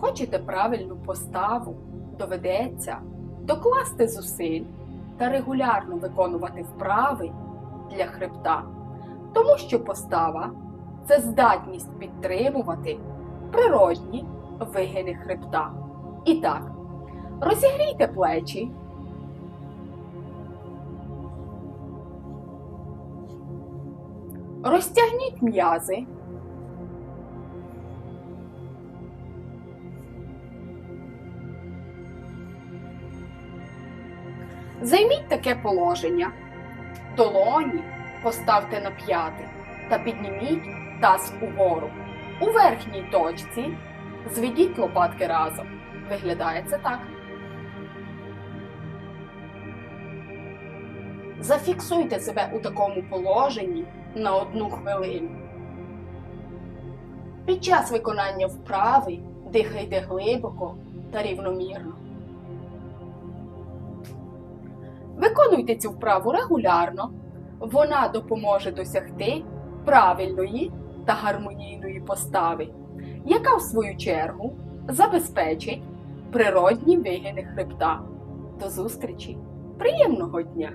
Хочете правильну поставу, доведеться докласти зусиль та регулярно виконувати вправи для хребта, тому що постава це здатність підтримувати природні вигини хребта. І так, розігрійте плечі. Розтягніть м'язи. Займіть таке положення. Долоні поставте на п'яти та підніміть таз угору. У верхній точці зведіть лопатки разом. Виглядає це так. Зафіксуйте себе у такому положенні на одну хвилину. Під час виконання вправи дихайте глибоко та рівномірно. Виконуйте цю вправу регулярно. Вона допоможе досягти правильної та гармонійної постави, яка в свою чергу забезпечить природні вигини хребта. До зустрічі! Приємного дня!